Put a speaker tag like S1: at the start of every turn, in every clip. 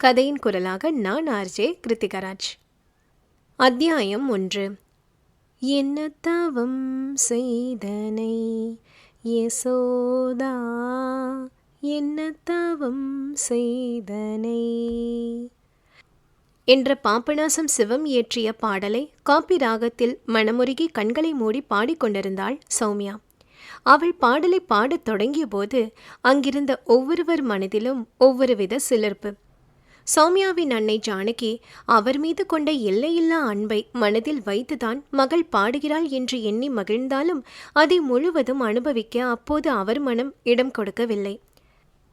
S1: கதையின் குரலாக நான் ஆர்ஜே கிருத்திகராஜ். அத்தியாயம் ஒன்று. என்ன தவம் செய்தனை? யசோதா என்ன தவம் செய்தனை? என்ற பாப்பநாசம் சிவம் இயற்றிய பாடலை காப்பி ராகத்தில் மனமுருகி கண்களை மூடி பாடிக்கொண்டிருந்தாள் சௌமியா. அவள் பாடலை பாடத் தொடங்கியபோது அங்கிருந்த ஒவ்வொருவர் மனதிலும் ஒவ்வொரு வித சிலிர்ப்பு. சௌமியாவின் அன்னை ஜானகி அவர் மீது கொண்ட எல்லையில்லா அன்பை மனதில் வைத்துதான் மகள் பாடுகிறாள் என்று எண்ணி மகிழ்ந்தாலும் அதை முழுவதும் அனுபவிக்க அப்போது அவர் மனம் இடம் கொடுக்கவில்லை.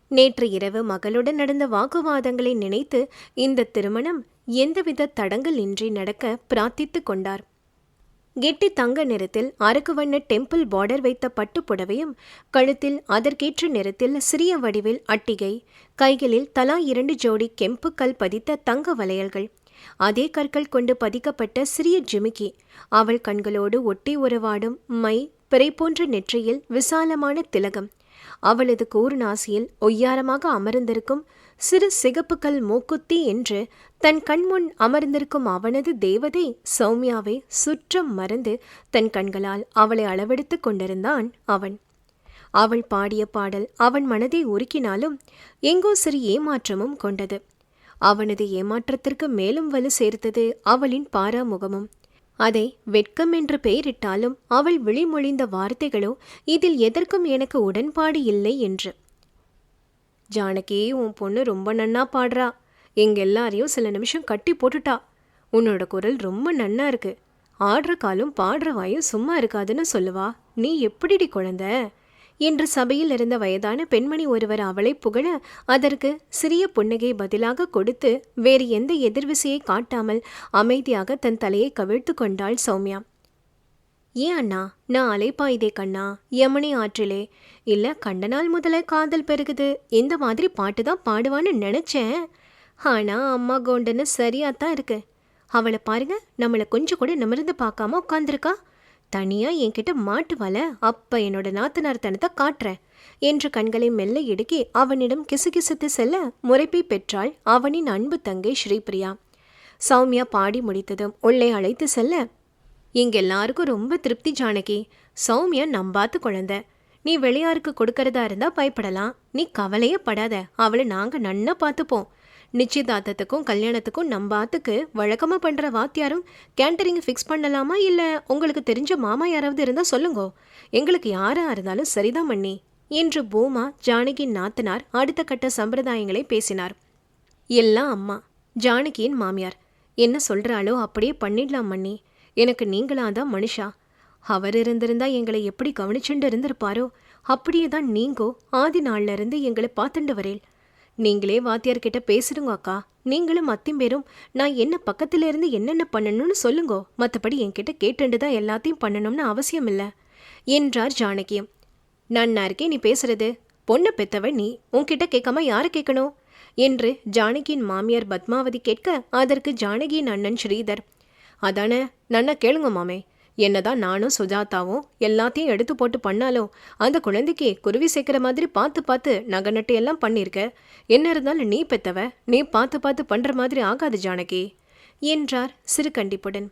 S1: நேற்று இரவு மகளுடன் நடந்த வாக்குவாதங்களை நினைத்து இந்த திருமணம் எந்தவித தடங்கலின்றி நடக்க பிரார்த்தித்துக் கொண்டார். கெட்டி தங்க நிறத்தில் அரக்கு வண்ண டெம்பிள் பார்டர் வைத்த பட்டுப் புடவையும் கழுத்தில் அதற்கேற்ற நிறத்தில் சிறிய வடிவில் அட்டிகை கைகளில் தலா இரண்டு ஜோடி கெம்பு கல் பதித்த தங்க வளையல்கள். அதே கற்கள் கொண்டு பதிக்கப்பட்ட சிறிய ஜிமிக்கி. அவள் கண்களோடு ஒட்டி உறவாடும் மை பிறை போன்ற நெற்றியில் விசாலமான திலகம். அவளது கூர்நாசியில் ஒய்யாரமாக அமர்ந்திருக்கும் சிறு சிகப்புக்கல் மூக்குத்தி என்று தன் கண்முன் அமர்ந்திருக்கும் அவனது தேவதை சௌமியாவை சுற்றம் மறந்து தன் கண்களால் அவளை அளவெடுத்துக் கொண்டிருந்தான் அவன். அவள் பாடிய பாடல் அவன் மனதை உருக்கினாலும் எங்கோ சிறு ஏமாற்றமும் கொண்டது. அவனது ஏமாற்றத்திற்கு மேலும் வலு சேர்த்தது அவளின் பாராமுகமும். அதை வெட்கம் என்று பெயரிட்டாலும் அவள் விழிமொழிந்த வார்த்தைகளோ இதில் எதற்கும் எனக்கு உடன்பாடு இல்லை என்று. ஜானகி உன் பொண்ணு ரொம்ப நன்னா பாடுறா. எங்க எல்லாரையும் சில நிமிஷம் கட்டி போட்டுட்டா. உன்னோட குரல் ரொம்ப நன்னா இருக்கு. ஆடுற காலும் பாடுற வாயும் சும்மா இருக்காதுன்னு சொல்லுவா. நீ எப்படிடி குழந்த? என்று சபையில் இருந்த வயதான பெண்மணி ஒருவர் அவளை புகழ அதற்கு சிறிய புன்னகை பதிலாக கொடுத்து வேறு எந்த எதிர்விசையை காட்டாமல் அமைதியாக தன் தலையை கவிழ்த்து கொண்டாள் சௌமியா. ஏன் அண்ணா? நான் அலைப்பாயுதே கண்ணா. யமுனை ஆற்றிலே. இல்லை கண்ட நாள் முதல்ல காதல் பெருகுது. இந்த மாதிரி பாட்டு தான் பாடுவான்னு நினச்சேன். ஆனால் அம்மா கோண்டன்னு சரியா தான் இருக்கு. அவளை பாருங்க நம்மளை கொஞ்சம் கூட நிமிர்ந்து பார்க்காம உட்காந்துருக்கா தனியாக என்கிட்ட மாட்டுவால அப்போ என்னோட நாத்தனார் தனத்தை காட்டுறேன் என்று கண்களை மெல்ல இடுக்கி அவனிடம் கிசுகிசுத்து செல்ல முறைப்பை பெற்றாள் அவனின் அன்பு தங்கை ஸ்ரீபிரியா. சௌமியா பாடி முடித்ததும் உள்ளே அழைத்து செல்ல எங்க எல்லாருக்கும் ரொம்ப திருப்தி ஜானகி. சௌமியா நம்பாத்து குழந்தை. நீ வெளியாருக்கு கொடுக்கறதா இருந்தா பயப்படலாம். நீ கவலையே படாத. அவளை நாங்க நன்னா பார்த்துப்போம் நிச்சயதார்த்தத்துக்கும் கல்யாணத்துக்கும் நம்ம ஆத்துக்கு வழக்கமாக பண்ணுற வாத்தியாரும் கேண்டரிங் ஃபிக்ஸ் பண்ணலாமா? இல்லை உங்களுக்கு தெரிஞ்ச மாமா யாராவது இருந்தால் சொல்லுங்கோ. எங்களுக்கு யாராக இருந்தாலும் சரிதான் மண்ணி என்று பூமா ஜானகி நாத்தனார் அடுத்த கட்ட சம்பிரதாயங்களை பேசினார். எல்லாம் அம்மா ஜானகியின் மாமியார். என்ன சொல்கிறாளோ அப்படியே பண்ணிடலாம் மண்ணி எனக்கு நீங்களாதான் மனுஷா? அவர் இருந்திருந்தா எங்களை எப்படி கவனிச்சுண்டு இருந்திருப்பாரோ? அப்படியே தான் நீங்கோ ஆதி நாள்ல இருந்து எங்களை பார்த்துண்டு வரேன் நீங்களே வாத்தியார்கிட்ட பேசுடுங்க அக்கா. நீங்களும் அத்திம்பேரும் நான் என்ன பக்கத்துல இருந்து என்னென்ன பண்ணணும்னு சொல்லுங்கோ. மற்றபடி என்கிட்ட கேட்டுண்டு தான் எல்லாத்தையும் பண்ணணும்னு அவசியம் இல்லை என்றார் ஜானகியம். நன்னா இருக்கே நீ பேசுறது. பொண்ணு பெத்தவ நீ உன்கிட்ட கேட்காம யாரை கேட்கணும்? என்று ஜானகியின் மாமியார் பத்மாவதி கேட்க அதற்கு ஜானகியின் அண்ணன் ஸ்ரீதர் அதானே நன்னா கேளுங்க மாமே. என்னதான் நானும் சுஜாதாவும் எல்லாத்தையும் எடுத்து போட்டு பண்ணாலும் அந்த குழந்தைக்கு குருவி சேர்க்கிற மாதிரி பார்த்து பார்த்து நகை நட்டு எல்லாம் பண்ணியிருக்க என்ன இருந்தாலும் நீ பெத்தவ நீ பார்த்து பார்த்து பண்ற மாதிரி ஆகாது ஜானகி. என்றார் சிறு கண்டிப்புடன்.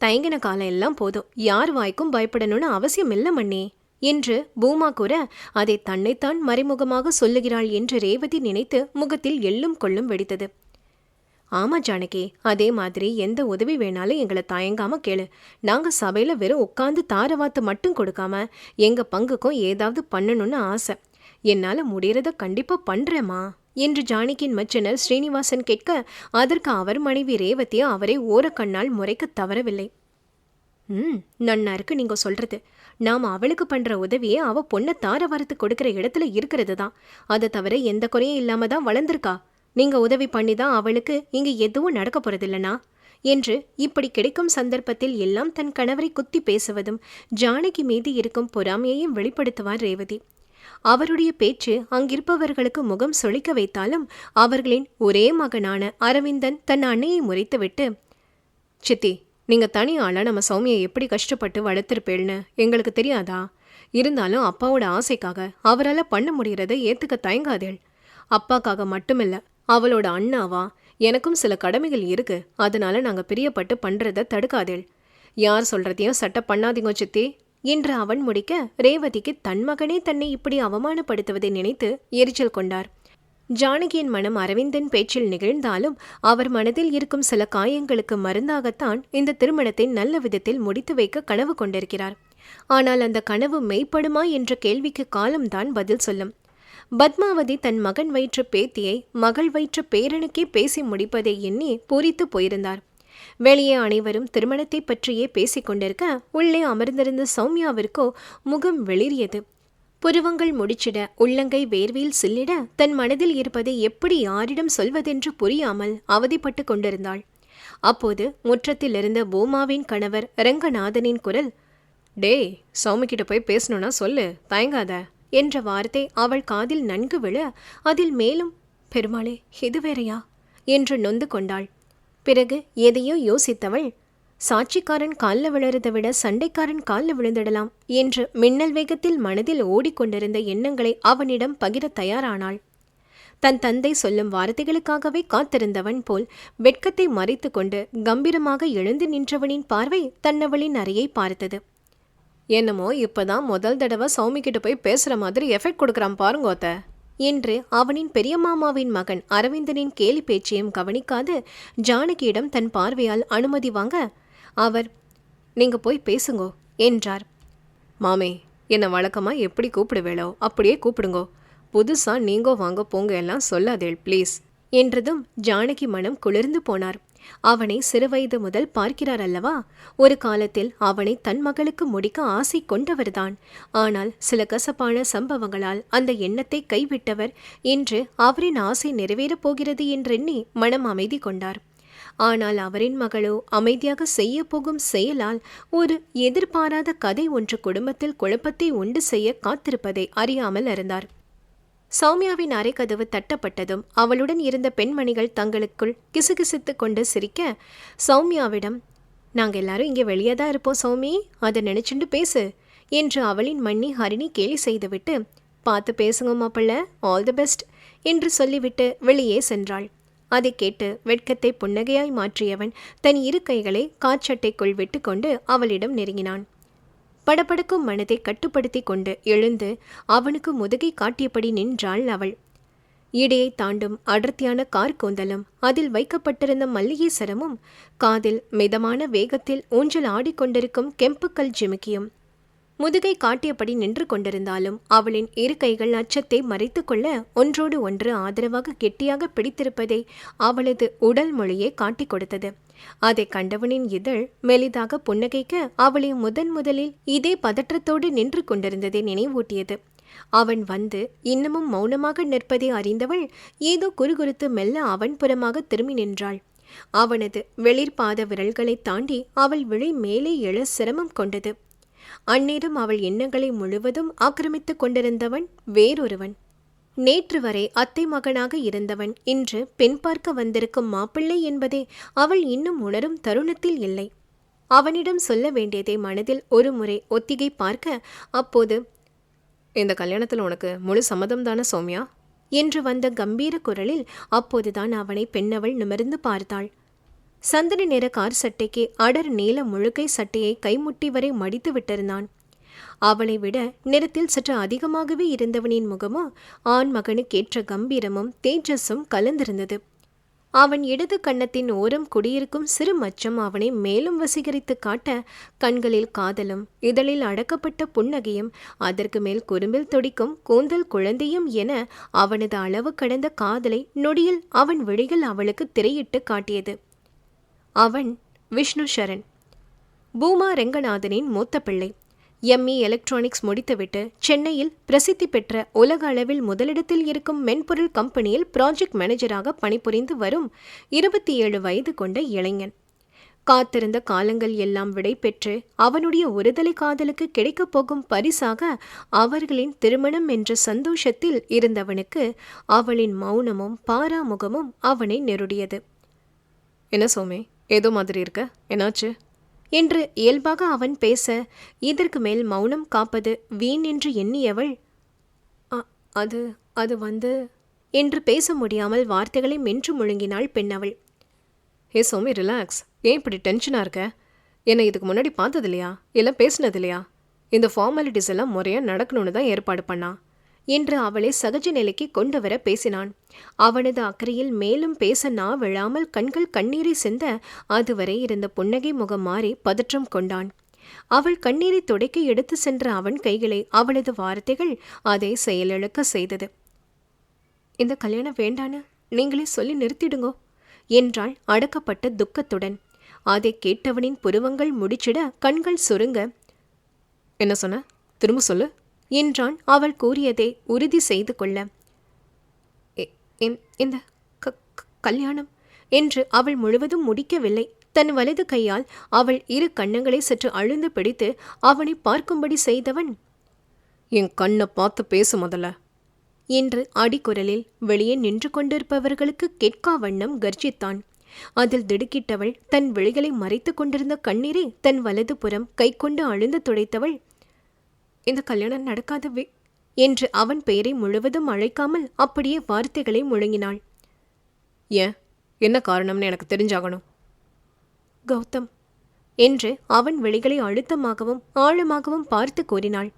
S1: தயங்கின காலம் எல்லாம் போதும். யார் வாய்க்கும் பயப்படணும்னு அவசியம் இல்லை மண்ணி என்று பூமா கூற அதை தன்னைத்தான் மறைமுகமாக சொல்லுகிறாள் என்று ரேவதி நினைத்து முகத்தில் எள்ளும் கொள்ளும் வெடித்தது. ஆமா ஜானகி அதே மாதிரி எந்த உதவி வேணாலும் எங்களை தயங்காம கேளு. நாங்க சபையில வெறும் உட்காந்து தாரவாத்து மட்டும் கொடுக்காம எங்க பங்குக்கும் ஏதாவது பண்ணணும்னு ஆசை. என்னால முடியறத கண்டிப்பா பண்றேம்மா என்று ஜானகியின் மச்சனர் ஸ்ரீனிவாசன் கேட்க அதற்கு அவர் மனைவி ரேவதியை அவரை ஓரக்கண்ணால் முறைக்க தவறவில்லை. ம் நன்னா இருக்கு நீங்க சொல்றது. நாம் அவளுக்கு பண்ற உதவியே அவள் பொண்ணை தார வரத்து கொடுக்குற இடத்துல இருக்கிறது தான். அதை தவிர எந்த குறையும் இல்லாம தான் வளர்ந்துருக்கா. நீங்க உதவி பண்ணி தான் அவளுக்கு இங்கு எதுவும் நடக்க போறதில்லனா என்று இப்படி கிடைக்கும் சந்தர்ப்பத்தில் எல்லாம் தன் கணவரை குத்தி பேசுவதும் ஜானகி மீது இருக்கும் பொறாமையையும் வெளிப்படுத்துவார் ரேவதி. அவருடைய பேச்சு அங்கிருப்பவர்களுக்கு முகம் சொலிக்க வைத்தாலும் அவர்களின் ஒரே மகனான அரவிந்தன் தன் அன்னையை முறைத்துவிட்டு சித்தி நீங்க தனி ஆளா? நம்ம சௌமியை எப்படி கஷ்டப்பட்டு வளர்த்துருப்பேள்னு எங்களுக்கு தெரியாதா? இருந்தாலும் அப்பாவோட ஆசைக்காக அவரால் பண்ண முடிகிறத ஏத்துக்க தயங்காதேள். அப்பாக்காக மட்டுமில்ல அவளோட அண்ணாவா? எனக்கும் சில கடமைகள் இருக்கு. அதனால நாங்க பிரியப்பட்டு பண்றத தடுக்காதேள். யார் சொல்றதையும் சட்ட பண்ணாதீங்க சித்தி. என்று அவன் முடிக்க ரேவதிக்கு தன் மகனே தன்னை இப்படி அவமானப்படுத்துவதை நினைத்து எரிச்சல் கொண்டார். ஜானகியின் மனம் அரவிந்தன் பேச்சில் நிகழ்ந்தாலும் அவர் மனதில் இருக்கும் சில காயங்களுக்கு மருந்தாகத்தான் இந்த திருமணத்தை நல்ல விதத்தில் முடித்து வைக்க கனவு கொண்டிருக்கிறார். ஆனால் அந்த கனவு மெய்ப்படுமா என்ற கேள்விக்கு காலம்தான் பதில் சொல்லும். பத்மாவதி தன் மகன் வயிற்று பேத்தியை மகள் வயிற்று பேரனுக்கே பேசி முடிப்பதை எண்ணி பூரித்து போயிருந்தார். வெளியே அனைவரும் திருமணத்தை பற்றியே பேசிக் கொண்டிருக்க உள்ளே அமர்ந்திருந்த சௌமியாவிற்கோ முகம் வெளிரியது புருவங்கள் முடிச்சிட உள்ளங்கை வேர்வையில் சில்லிட தன் மனதில் இருப்பதை எப்படி யாரிடம் சொல்வதென்று புரியாமல் அவதிப்பட்டு கொண்டிருந்தாள். அப்போது முற்றத்தில் இருந்த பூமாவின் கணவர் ரங்கநாதனின் குரல் டேய் சௌமிக்கிட்ட கிட்ட போய் பேசணும்னா சொல்லு தயங்காத. என்ற வார்த்தை அவள் காதில் நன்கு விழ அதில் மேலும் பெருமாளே இது வேறையா என்று நொந்து கொண்டாள். பிறகு எதையோ யோசித்தவள் சாட்சிக்காரன் காலில் விழறதை விட சண்டைக்காரன் காலில் விழுந்திடலாம் என்று மின்னல் வேகத்தில் மனதில் ஓடிக்கொண்டிருந்த எண்ணங்களை அவனிடம் பகிர தயாரானாள். தன் தந்தை சொல்லும் வார்த்தைகளுக்காகவே காத்திருந்தவன் போல் வெட்கத்தை மறைத்து கொண்டு கம்பீரமாக எழுந்து நின்றவனின் பார்வை தன்னவளின் அறையை பார்த்தது. என்னமோ இப்பதான் முதல் தடவை சௌமிக்கிட்ட போய் பேசுகிற மாதிரி எஃபெக்ட் கொடுக்குறான் பாருங்கோத்த என்று அவனின் பெரிய மாமாவின் மகன் அரவிந்தனின் கேலி பேச்சையும் கவனிக்காது ஜானகியிடம் தன் பார்வையால் அனுமதி வாங்க அவர் நீங்கள் போய் பேசுங்கோ என்றார். மாமே என்னை வழக்கமாக எப்படி கூப்பிடுவேளோ அப்படியே கூப்பிடுங்கோ. புதுசாக நீங்கோ வாங்க போங்க எல்லாம் சொல்லாதேள் ப்ளீஸ் என்றதும் ஜானகி மனம் குளிர்ந்து போனார். அவனை சிறுவயது முதல் பார்க்கிறார் அல்லவா? ஒரு காலத்தில் அவனை தன் மகளுக்கு முடிக்க ஆசை கொண்டவர்தான். ஆனால் சில கசப்பான சம்பவங்களால் அந்த எண்ணத்தை கைவிட்டவர் இன்று அவரின் ஆசை நிறைவேறப் போகிறது என்றெண்ணி மனம் அமைதி கொண்டார். ஆனால் அவரின் மகளோ அமைதியாக செய்ய போகும் செயலால் ஒரு எதிர்பாராத கதை ஒன்று குடும்பத்தில் குழப்பத்தை உண்டு செய்ய காத்திருப்பதை அறியாமல் இருந்தார். சௌமியாவின் அறைக்கதவு தட்டப்பட்டதும் அவளுடன் இருந்த பெண்மணிகள் தங்களுக்குள் கிசுகிசுத்து கொண்டு சிரிக்க சௌமியாவிடம் நாங்கள் எல்லாரும் இங்கே வெளியே தான் இருப்போம் சௌமி. அதை நினைச்சுண்டு பேசு என்று அவளின் மண்ணி ஹரிணி கேலி செய்துவிட்டு பார்த்து பேசுங்க மாப்பிள்ள ஆல் தி பெஸ்ட் என்று சொல்லிவிட்டு வெளியே சென்றாள். அதை கேட்டு வெட்கத்தை புன்னகையாய் மாற்றியவன் தன் இரு கைகளை காற்சட்டைக்குள் விட்டுக்கொண்டு அவளிடம் நெருங்கினான். படபடக்கும் மனதை கட்டுப்படுத்தி கொண்டு எழுந்து அவனுக்கு முதுகை காட்டியபடி நின்றாள் அவள். இடையை தாண்டும் அடர்த்தியான கார் கூந்தலும் அதில் வைக்கப்பட்டிருந்த மல்லிகை சரமும் காதில் மிதமான வேகத்தில் ஊஞ்சல் ஆடிக்கொண்டிருக்கும் கெம்புக்கல் ஜிமிக்கியும். முதுகை காட்டியபடி நின்று கொண்டிருந்தாலும் அவளின் இரு கைகள் அச்சத்தை மறைத்து கொள்ள ஒன்றோடு ஒன்று ஆதரவாக கெட்டியாக பிடித்திருப்பதை அவளது உடல் மொழியே காட்டிக் கொடுத்தது. அதை கண்டவனின் இதழ் மெலிதாக புன்னகைக்க அவளை முதன் முதலில் இதே பதற்றத்தோடு நின்று கொண்டிருந்ததை நினைவூட்டியது. அவன் வந்து இன்னமும் மௌனமாக நிற்பதை அறிந்தவள் ஏதோ குறுகுறுத்து மெல்ல அவன் புறமாக திரும்பி நின்றாள். அவனது வெளிர்பாத விரல்களை தாண்டி அவள் விழி மேலே எழ சிரமம் கொண்டது. அந்நேரம் அவள் எண்ணங்களை முழுவதும் ஆக்கிரமித்துக் கொண்டிருந்தவன் வேறொருவன். நேற்று வரை அத்தை மகனாக இருந்தவன் இன்று பெண் பார்க்க வந்திருக்கும் மாப்பிள்ளை என்பதை அவள் இன்னும் உணரும் தருணத்தில் இல்லை. அவனிடம் சொல்ல வேண்டியதை மனதில் ஒரு முறை ஒத்திகை பார்க்க அப்போது இந்த கல்யாணத்தில் உனக்கு முழு சம்மதம் தானே சௌமியா? என்று வந்த கம்பீர குரலில் அப்போதுதான் அவனை பெண்ணவள் நிமிர்ந்து பார்த்தாள். சந்தன நிற கார் சட்டைக்கு அடர் நீல முழுக்கை சட்டையை கைமுட்டி வரை மடித்து விட்டிருந்தான். அவளை விட நிறத்தில் சற்று அதிகமாகவே இருந்தவனின் முகமோ ஆண் மகனுக்கேற்ற கம்பீரமும் தேஜஸும் கலந்திருந்தது. அவன் இடது கன்னத்தின் ஓரம் குடியிருக்கும் சிறு மச்சம் அவனை மேலும் வசீகரித்து காட்ட கண்களில் காதலும் இதழில் அடக்கப்பட்ட புன்னகையும் அதற்கு மேல் குறும்பில் துடிக்கும் கூந்தல் குழந்தையும் என அவனது அளவு கடந்த காதலை நொடியில் அவன் விழிகள் அவளுக்கு திரையிட்டு காட்டியது. அவன் விஷ்ணு சரண் பூமா ரெங்கநாதனின் மூத்த பிள்ளை. எம்இ எலக்ட்ரானிக்ஸ் முடித்துவிட்டு சென்னையில் பிரசித்தி பெற்ற உலக அளவில் முதலிடத்தில் இருக்கும் மென்பொருள் கம்பெனியில் ப்ராஜெக்ட் மேனேஜராக பணிபுரிந்து வரும் இருபத்தி ஏழு வயது கொண்ட இளைஞன். காத்திருந்த காலங்கள் எல்லாம் விடை பெற்று அவனுடைய ஒருதலை காதலுக்கு கிடைக்கப் போகும் பரிசாக அவர்களின் திருமணம் என்ற சந்தோஷத்தில் இருந்தவனுக்கு அவளின் மௌனமும் பாராமுகமும் அவனை நெருடியது. என்ன சோமே? ஏதோ மாதிரி இருக்க? என்னாச்சு? என்று இயல்பாக அவன் பேச இதற்கு மேல் மௌனம் காப்பது வீண் என்று எண்ணியவள் "அ- அது அது வந்து என்று பேச முடியாமல் வார்த்தைகளை மென்று முழுங்கினாள் பெண்ணவள் ஏ சோமி ரிலாக்ஸ் ஏன் இப்படி டென்ஷனாக இருக்க? என்னை இதுக்கு முன்னாடி பார்த்தது இல்லையா இல்லை பேசினது இல்லையா இந்த ஃபார்மாலிட்டிஸ் எல்லாம் முறையாக நடக்கணும்னு தான் ஏற்பாடு பண்ணான் என்று அவளை சகஜ நிலைக்கு கொண்டு வர பேசினான். அவனது அக்கறையில் மேலும் பேச நாவிழாமல் கண்கள் கண்ணீரை சிந்த அதுவரை இருந்த புன்னகை முகம் மாறி பதற்றம் கொண்டான். அவள் கண்ணீரை துடைக்க எடுத்து சென்ற அவன் கைகளை அவளது வார்த்தைகள் அதை செயலிழக்க செய்தது. இந்த கல்யாணம் வேண்டான்னு நீங்களே சொல்லி நிறுத்திடுங்கோ என்றாள் அடக்கப்பட்ட துக்கத்துடன். அதை கேட்டவனின் புருவங்கள் முடிச்சிட கண்கள் சுருங்க. என்ன சொன்ன? திரும்ப சொல்லு. என்றான். அவள் கூறியதை உறுதி செய்து கொள்ள. இந்த க- கல்யாணம் என்று அவள் முழுவதும் முடிக்கவில்லை. தன் வலது கையால் அவள் இரு கண்ணங்களை சற்று அழுந்து பிடித்து அவனை பார்க்கும்படி செய்தவன் என் கண்ணை பார்த்து பேசு முதல்ல என்று அடிக்குரலில் வெளியே நின்று கொண்டிருப்பவர்களுக்கு கேட்கா வண்ணம் கர்ஜித்தான். அதில் திடுக்கிட்டவள் தன் விழிகளை மறைத்து கொண்டிருந்த கண்ணீரை தன் வலது புறம் கைக்கொண்டு அழுந்து துடைத்தவள் இந்த கல்யாணம் நடக்காதவே என்று அவன் பெயரை முழுவதும் அழைக்காமல் அப்படியே வார்த்தைகளை முழங்கினாள். ஏன்? என்ன காரணம்னு எனக்கு தெரிஞ்சாகணும். கௌதம் என்று அவன் விழிகளை அழுத்தமாகவும் ஆழமாகவும் பார்த்து கூறினாள்.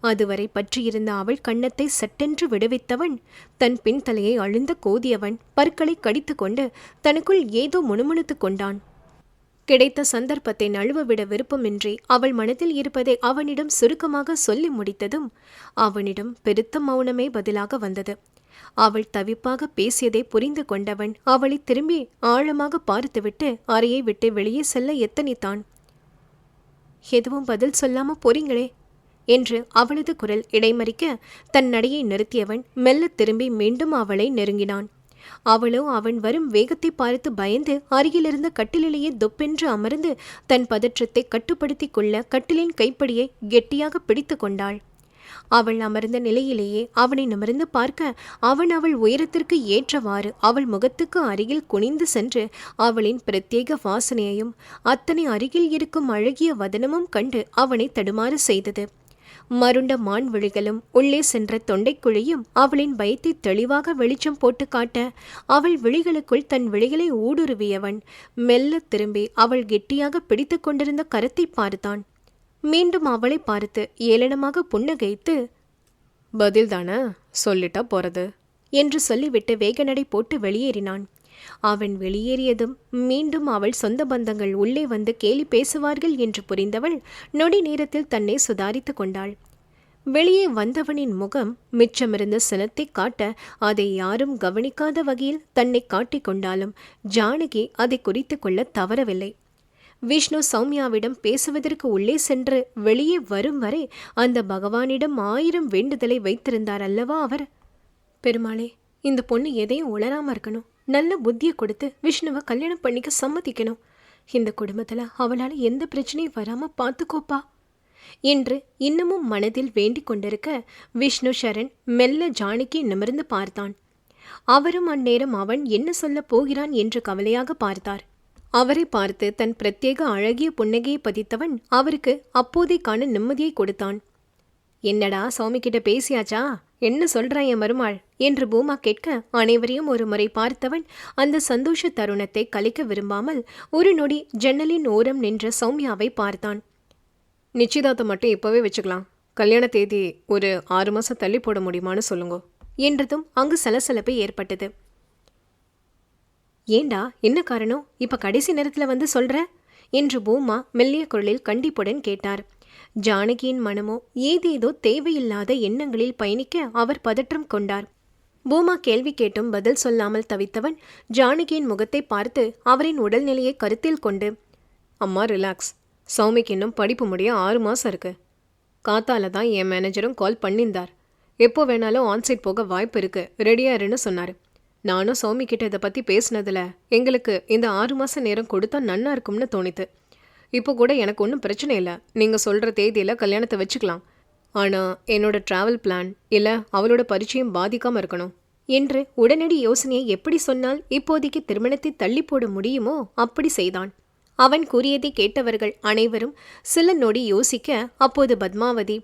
S1: அதுவரை பற்றியிருந்த அவள் கன்னத்தை சட்டென்று விடுவித்தவன் தன் பின்தலையை அழுந்த கோதியவன் பற்களை கடித்துக்கொண்டு தனக்குள் ஏதோ முணுமுணுத்துக் கொண்டான். கிடைத்த சந்தர்ப்பத்தை நழுவவிட விருப்பமின்றி அவள் மனதில் இருப்பதை அவனிடம் சுருக்கமாக சொல்லி முடித்ததும் அவனிடம் பெருத்த மௌனமே பதிலாக வந்தது. அவள் தவிப்பாக பேசியதை புரிந்து கொண்டவன் அவளை திரும்பி ஆழமாக பார்த்துவிட்டு அறையை விட்டு வெளியே செல்ல எத்தனித்தான். எதுவும் பதில் சொல்லாம போறீங்களே? என்று அவளது குரல் இடைமறிக்க தன் நடையை நிறுத்தியவன் மெல்லத் திரும்பி மீண்டும் அவளை நெருங்கினான். அவளோ அவன் வரும் வேகத்தை பார்த்து பயந்து அருகிலிருந்த கட்டிலிலேயே தொப்பென்று அமர்ந்து தன் பதற்றத்தை கட்டுப்படுத்திக் கொள்ள கட்டிலின் கைப்படியை கெட்டியாக பிடித்து கொண்டாள். அவள் அமர்ந்த நிலையிலேயே அவனை நிமிர்ந்து பார்க்க அவன் அவள் உயரத்திற்கு ஏற்றவாறு அவள் முகத்துக்கு அருகில் குனிந்து சென்று அவளின் பிரத்யேக வாசனையையும் அத்தனை அருகில் இருக்கும் அழகிய வதனமும் கண்டு அவனை தடுமாறு செய்தது. மருண்ட மான் விழிகளும் உள்ளே சென்ற தொண்டைக்குழியும் அவளின் பயத்தை தெளிவாக வெளிச்சம் போட்டு காட்ட அவள் விழிகளுக்குள் தன் விழிகளை ஊடுருவியவன் மெல்ல திரும்பி அவள் கெட்டியாக பிடித்து கொண்டிருந்த கரத்தை பார்த்தான். மீண்டும் அவளை பார்த்து ஏளனமாக புன்னகைத்து பதில்தானே? சொல்லிட்டா போறது? என்று சொல்லிவிட்டு வேகநடை போட்டு வெளியேறினான். அவன் வெளியேறியதும் மீண்டும் அவள் சொந்த பந்தங்கள் உள்ளே வந்து கேலி பேசுவார்கள் என்று புரிந்தவள் நொடி நேரத்தில் தன்னை சுதாரித்து கொண்டாள். வெளியே வந்தவனின் முகம் மிச்சமிருந்த சினத்தை காட்ட அதை யாரும் கவனிக்காத வகையில் தன்னை காட்டிக் கொண்டாலும் ஜானகி அதை குறித்து கொள்ள தவறவில்லை. விஷ்ணு சௌமியாவிடம் பேசுவதற்கு உள்ளே சென்று வெளியே வரும் வரை அந்த பகவானிடம் ஆயிரம் வேண்டுதலை வைத்திருந்தார் அல்லவா அவர்? பெருமாளே இந்த பொண்ணு எதையும் உளராம இருக்கணும். நல்ல புத்தியை கொடுத்து விஷ்ணுவை கல்யாணம் பண்ணிக்க சம்மதிக்கணும். இந்த குடும்பத்துல அவளால எந்த பிரச்சனையும் வராம பார்த்துக்கோப்பா என்று இன்னமும் மனதில் வேண்டிக் கொண்டிருக்க விஷ்ணு சரண் மெல்ல ஜானகி நிமிர்ந்து பார்த்தான். அவரும் அந்நேரம் அவன் என்ன சொல்லப் போகிறான் என்று கவலையாக பார்த்தார். அவரை பார்த்து தன் பிரத்யேக அழகிய புன்னகையை பதித்தவன் அவருக்கு அப்போதைக்கான நிம்மதியை கொடுத்தான். என்னடா சௌமி கிட்ட பேசியாச்சா? என்ன சொல்றான் என் மருமாள்? என்று பூமா கேட்க அனைவரையும் ஒரு முறை பார்த்தவன் அந்த சந்தோஷ தருணத்தை கழிக்க விரும்பாமல் ஒரு நொடி ஜன்னலின் ஓரம் நின்ற சௌமியாவை பார்த்தான். நிச்சயதார்த்தம் மட்டும் இப்போவே வச்சுக்கலாம். கல்யாண தேதி ஒரு ஆறு மாதம் தள்ளி போட முடியுமான்னு சொல்லுங்க. என்றதும் அங்கு சலசலப்பு ஏற்பட்டது. ஏண்டா? என்ன காரணம்? இப்போ கடைசி நேரத்தில் வந்து சொல்கிற என்று பூமா மெல்லிய குரலில் கண்டிப்புடன் கேட்டார். ஜானகியின் மனமோ ஏதேதோ தேவையில்லாத எண்ணங்களில் பயணிக்க அவர் பதற்றம் கொண்டார். பூமா கேள்வி கேட்டும் பதில் சொல்லாமல் தவித்தவன் ஜானகியின் முகத்தை பார்த்து அவரின் உடல்நிலையை கருத்தில் கொண்டு அம்மா ரிலாக்ஸ் சௌமிக்கு இன்னும் படிப்பு முடிய ஆறு மாசம் இருக்கு. காத்தால தான் என் மேனேஜரும் கால் பண்ணியிருந்தார். எப்போ வேணாலும் ஆன்சைட் போக வாய்ப்பு இருக்கு. ரெடியாருன்னு இருன்னு நானும் சௌமி கிட்ட இதை பற்றி பேசினதுல எங்களுக்கு இந்த ஆறு மாச நேரம் கொடுத்தா நன்னா இருக்கும்னு தோணித்து. இப்போ கூட எனக்கு ஒன்றும் பிரச்சனை இல்லை. நீங்கள் சொல்கிற தேதியில் கல்யாணத்தை வச்சுக்கலாம். ஆனால் என்னோட ட்ராவல் பிளான் இல்லை அவளோட பரிச்சயம் பாதிக்காமல் இருக்கணும். என்று உடனடி யோசனையை எப்படி சொன்னால் இப்போதைக்கு திருமணத்தை தள்ளி போட முடியுமோ அப்படி செய்தான். அவன் கூறியதை கேட்டவர்கள் அனைவரும் சில நொடி யோசிக்க அப்போது பத்மாவதி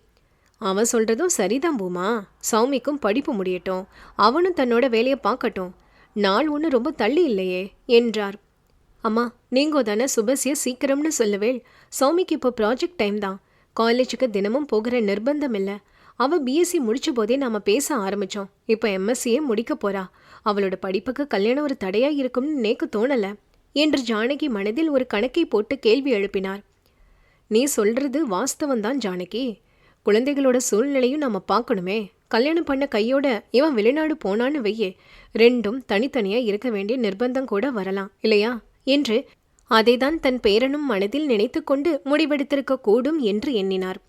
S1: அவன் சொல்கிறதும் சரிதான் பூமா. சௌமிக்கும் படிப்பு முடியட்டும். அவனும் தன்னோட வேலையை பார்க்கட்டும். நாள் ஒன்று ரொம்ப தள்ளி இல்லையே என்றார். அம்மா நீங்கோ தானே சுபசிய சீக்கிரம்னு சொல்லுவேள். சௌமிக்கு இப்போ ப்ராஜெக்ட் டைம் தான். காலேஜுக்கு தினமும் போகிற நிர்பந்தம் இல்லை. அவள் பிஎஸ்சி முடிச்ச போதே நாம பேச ஆரம்பிச்சோம். இப்போ எம்எஸ்சியே முடிக்க போறா. அவளோட படிப்புக்கு கல்யாணம் ஒரு தடையா இருக்கும்னு நேக்கு தோணல. என்று ஜானகி மனதில் ஒரு கணக்கை போட்டு கேள்வி எழுப்பினார். நீ சொல்றது வாஸ்தவம் தான் ஜானகி. குழந்தைகளோட சூழ்நிலையும் நாம பார்க்கணுமே. கல்யாணம் பண்ண கையோட இவன் வெளிநாடு போனான்னு வையே. ரெண்டும் தனித்தனியா இருக்க வேண்டிய நிர்பந்தம் கூட வரலாம். இல்லையா? என்று அதைதான் தன் பேரனும் மனதில் நினைத்துக்கொண்டு முடிவெடுத்திருக்க கூடும் என்று எண்ணினார்.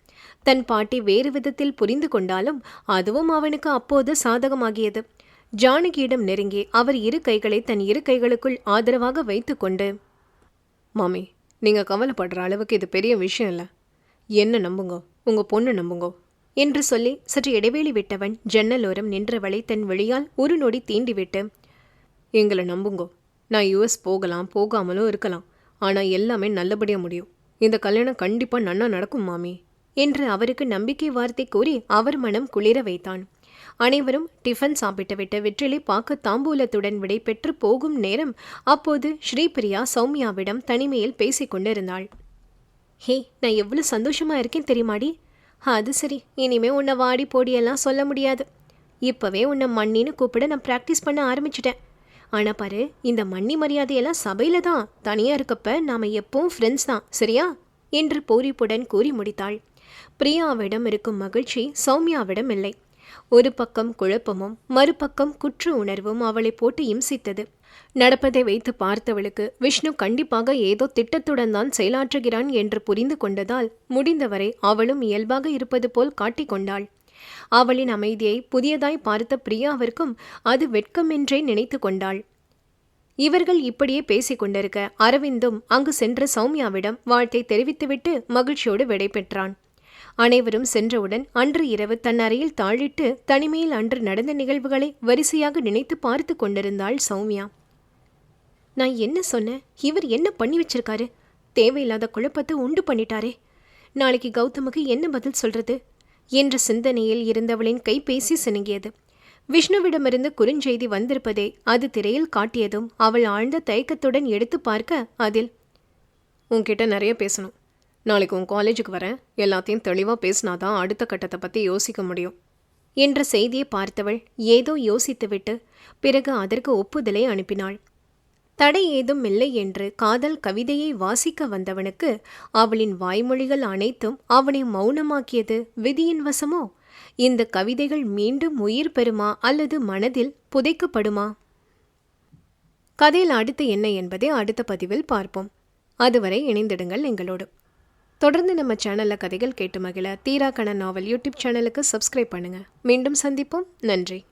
S1: தன் பாட்டி வேறு விதத்தில் புரிந்து கொண்டாலும் அதுவும் அவனுக்கு அப்போது சாதகமாகியது. ஜானகியிடம் நெருங்கி அவர் இரு கைகளை தன் இரு கைகளுக்குள் ஆதரவாக வைத்துக்கொண்டு மாமி நீங்க கவலைப்படுற அளவுக்கு இது பெரிய விஷயம் இல்லை. என்ன நம்புங்கோ? உங்க பொண்ணு நம்புங்கோ? என்று சொல்லி சற்று இடைவேளி விட்டவன் ஜன்னலோரம் நின்றவளை தன் வழியால் ஒரு நொடி தீண்டிவிட்டு எங்களை நம்புங்கோ. நான் யுஎஸ் போகலாம் போகாமலும் இருக்கலாம். ஆனால் எல்லாமே நல்லபடியாக முடியும். இந்த கல்யாணம் கண்டிப்பாக நன்னா நடக்கும் மாமி என்று அவருக்கு நம்பிக்கை வார்த்தை கூறி அவர் மனம் குளிர வைத்தான். அனைவரும் டிஃபன் சாப்பிட்டுவிட்டு வெற்றிலை பார்க்க தாம்பூலத்துடன் விடை பெற்று போகும் நேரம் அப்போது ஸ்ரீபிரியா சௌமியாவிடம் தனிமையில் பேசிக் கொண்டிருந்தாள். ஹே நான் எவ்வளோ சந்தோஷமாக இருக்கேன் தெரியுமாடி? அது சரி இனிமே உன்னை வாடி போடியெல்லாம் சொல்ல முடியாது. இப்போவே உன்னை மண்ணின்னு கூப்பிட நான் ப்ராக்டிஸ் பண்ண ஆரம்பிச்சிட்டேன். ஆனால் பாரு இந்த மன்னி மரியாதையெல்லாம் சபையில் தான். தனியாக இருக்கப்ப நாம் எப்பவும் ஃப்ரெண்ட்ஸ் தான் சரியா? என்று பூரிப்புடன் கூறி முடித்தாள். பிரியாவிடம் இருக்கும் மகிழ்ச்சி சௌமியாவிடம் இல்லை. ஒரு பக்கம் குழப்பமும் மறுபக்கம் குற்ற உணர்வும் அவளை போட்டு இம்சித்தது. நடப்பதை வைத்து பார்த்தவளுக்கு விஷ்ணு கண்டிப்பாக ஏதோ திட்டத்துடன் தான் செயலாற்றுகிறான் என்று புரிந்து கொண்டதால் முடிந்தவரை அவளும் இயல்பாக இருப்பது போல் காட்டிக்கொண்டாள் அவளின் அமைதியை புதியதாய் பார்த்த பிரியாவிற்கும் அது வெட்கமென்றே நினைத்து கொண்டாள். இவர்கள் இப்படியே பேசிக் கொண்டிருக்க அரவிந்தும் அங்கு சென்ற சௌமியாவிடம் வாழ்த்தை தெரிவித்துவிட்டு மகிழ்ச்சியோடு விடை பெற்றான். அனைவரும் சென்றவுடன் அன்று இரவு தன் அறையில் தாழிட்டு தனிமையில் அன்று நடந்த நிகழ்வுகளை வரிசையாக நினைத்து பார்த்து கொண்டிருந்தாள் சௌமியா. நான் என்ன சொன்னேன்? இவர் என்ன பண்ணி வச்சிருக்காரு? தேவையில்லாத குழப்பத்தை உண்டு பண்ணிட்டாரே. நாளைக்கு கௌதமுக்கு என்ன பதில் சொல்றது? என்ற சிந்தனையில் இருந்தவளின் கைபேசி சினுங்கியது. விஷ்ணுவிடமிருந்து குறுஞ்செய்தி வந்திருப்பதை அது திரையில் காட்டியதும் அவள் ஆழ்ந்த தயக்கத்துடன் எடுத்து பார்க்க அதில் உன்கிட்ட நிறைய பேசணும். நாளைக்கு உன் காலேஜுக்கு வரேன் எல்லாத்தையும் தெளிவாக பேசினாதான் அடுத்த கட்டத்தை பற்றி யோசிக்க முடியும். என்ற செய்தியை பார்த்தவள் ஏதோ யோசித்துவிட்டு பிறகு அதற்கு ஒப்புதலை அனுப்பினாள். தடை ஏதும் இல்லை என்று காதல் கவிதையை வாசிக்க வந்தவனுக்கு அவளின் வாய்மொழிகள் அனைத்தும் அவனை மௌனமாக்கியது விதியின் வசமோ இந்த கவிதைகள் மீண்டும் உயிர் பெறுமா அல்லது மனதில் புதைக்கப்படுமா? கதையில் அடுத்து என்ன என்பதை அடுத்த பதிவில் பார்ப்போம். அதுவரை இணைந்திடுங்கள் எங்களோடு. தொடர்ந்து நம்ம சேனலில் கதைகள் கேட்டு மகிழ தீராக்கண நாவல் யூடியூப் சேனலுக்கு சப்ஸ்கிரைப் பண்ணுங்கள் மீண்டும் சந்திப்போம். நன்றி.